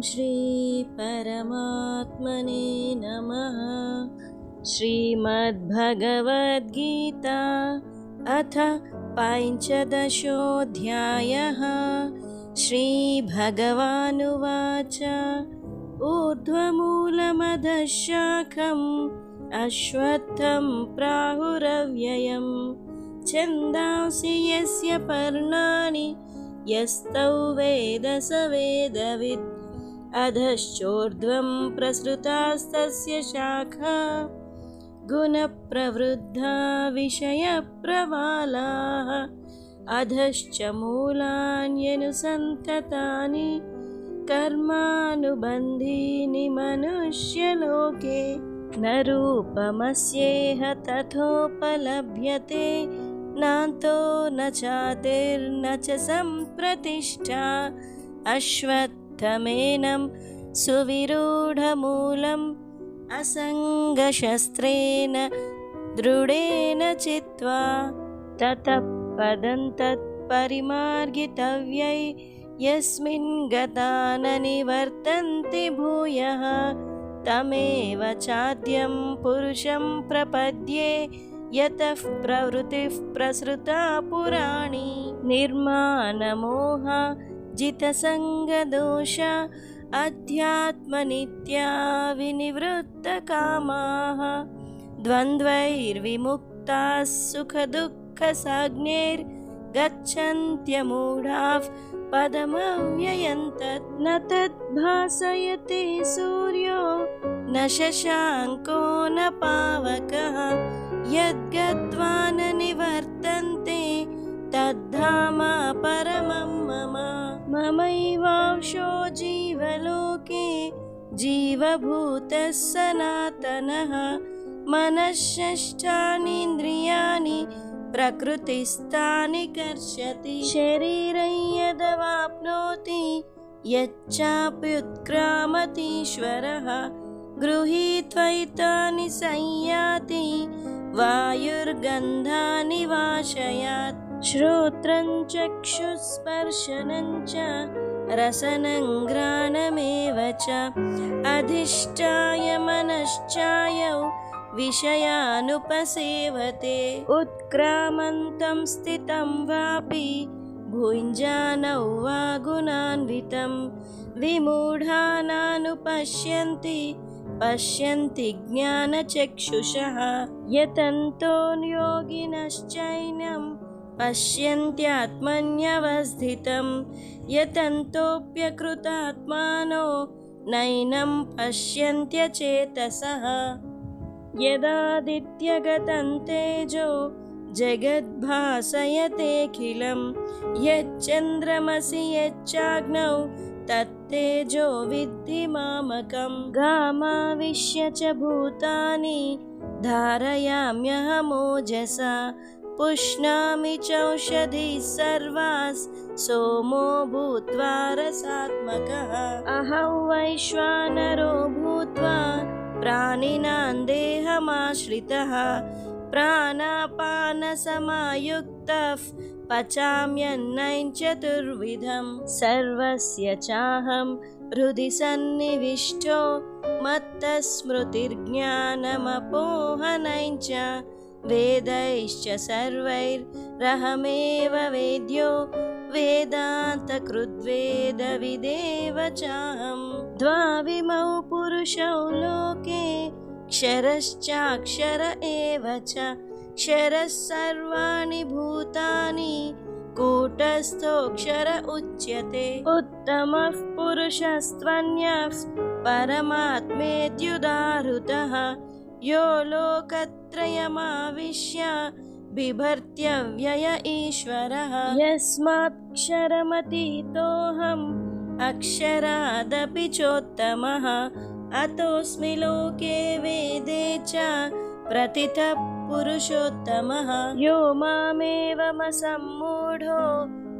श्रीपरमात्मने नमः। श्रीमद्भगवद्गीता अथ पञ्चदशोऽध्यायः। श्रीभगवानुवाच। ऊर्ध्वमूलमधशाखम् अश्वत्थं प्राहुरव्ययम्। छन्दांसि यस्य पर्णानि यस्तौ वेद स वेदवित् अधश्चोर्ध्वं प्रसृतास्तस्य शाखा गुणप्रवृद्धा विषयप्रवालाः अधश्च मूलान्यनुसन्ततानि कर्मानुबन्धीनि मनुष्यलोके न रूपमस्येह तथोपलभ्यते नान्तो न चातिर्न च सम्प्रतिष्ठा अश्वत्थमेनं सुविरूढमूलम् असङ्गशस्त्रेण दृढेन चित्वा ततः पदं तत्परिमार्गितव्यै यस्मिन् गता न निवर्तन्ते भूयः तमेव चाद्यं पुरुषं प्रपद्ये यतः प्रवृत्तिः प्रसृता पुराणी निर्माणमोहा जितसङ्गदोष अध्यात्मनित्या विनिवृत्तकामाः द्वन्द्वैर्विमुक्ताः सुखदुःखसाग्नेर्गच्छन्त्यमूढाः पदमव्ययन्तत् न तद्भासयते सूर्यो न शशाङ्को न पावकः यद्गत्वा न निवर्तन्ते तद्धाम परमं मम ममैवांशो जीवलोके जीवभूतः सनातनः मनःषष्ठानीन्द्रियाणि प्रकृतिस्थानि कर्षति। शरीरं यदवाप्नोति यच्चाप्युत्क्रामतीश्वरः। गृहीत्वैतानि संयाति वायुर्गन्धानि वाशयात् श्रोत्रं चक्षुस्पर्शनं च रसनङ्घ्राणमेव च। अधिष्ठाय मनश्चायौ विषयानुपसेवते। उत्क्रामन्तं स्थितं वापि भुञ्जानौ वा गुणान्वितं विमूढानानुपश्यन्ति पश्यन्ति ज्ञानचक्षुषः। यतन्तो योगिनश्चैनं पश्यन्त्यात्मन्यवस्थितं यतन्तोऽप्यकृतात्मानो नैनं पश्यन्त्यचेतसः। यदादित्यगतं तेजो जगद्भासयतेऽखिलं यच्चन्द्रमसि यच्चाग्नौ तत्तेजो विद्धि मामकं। गामाविश्य च भूतानि धारयाम्यहमोजसा पुष्णामि चौषधिः सर्वास् सोमो भूत्वा रसात्मकः। अहं वैश्वानरो भूत्वा प्राणिनां देहमाश्रितः। प्राणापानसमायुक्तः पचाम्यन्नं चतुर्विधं सर्वस्य चाहं हृदि सन्निविष्टो मत्तस्मृतिर्ज्ञानमपोहनं वेदैश्च सर्वैरहमेव वेद्यो वेदान्तकृद्वेदविदेव चाहं द्वाविमौ पुरुषौ लोके क्षरश्चाक्षर एव च। क्षरः सर्वाणि भूतानि कूटस्थोऽक्षर उच्यते। उत्तमः पुरुषस्त्वन्यः परमात्मेत्युदाहृतः। यो लोकत्रयमाविश्य बिभर्त्यव्यय ईश्वरः। यस्मात्क्षरमतीतोऽहम् अक्षरादपि चोत्तमः। अतोऽस्मि लोके वेदे च प्रतिथः पुरुषोत्तमः। यो मामेवमसम्मूढो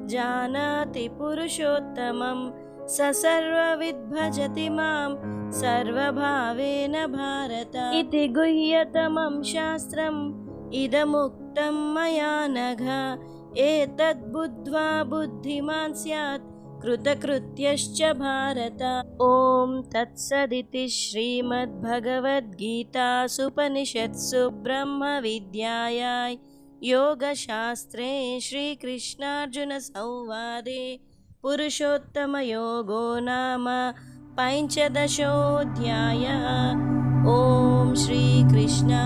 जानाति पुरुषोत्तमं स सर्वविद्भजति मां सर्वभावेन भारत। इति गुह्यतमं शास्त्रम् इदमुक्तं मया नघ। एतद्बुद्ध्वा बुद्धिमान् स्यात् कृतकृत्यश्च भारत। ॐ तत्सदिति श्रीमद्भगवद्गीतासुपनिषत्सु ब्रह्मविद्यायाय योगशास्त्रे श्रीकृष्णार्जुनसंवादे। पुरुषोत्तमयोगो नाम पञ्चदशोऽध्यायः। ॐ श्रीकृष्णार्पणमस्तु।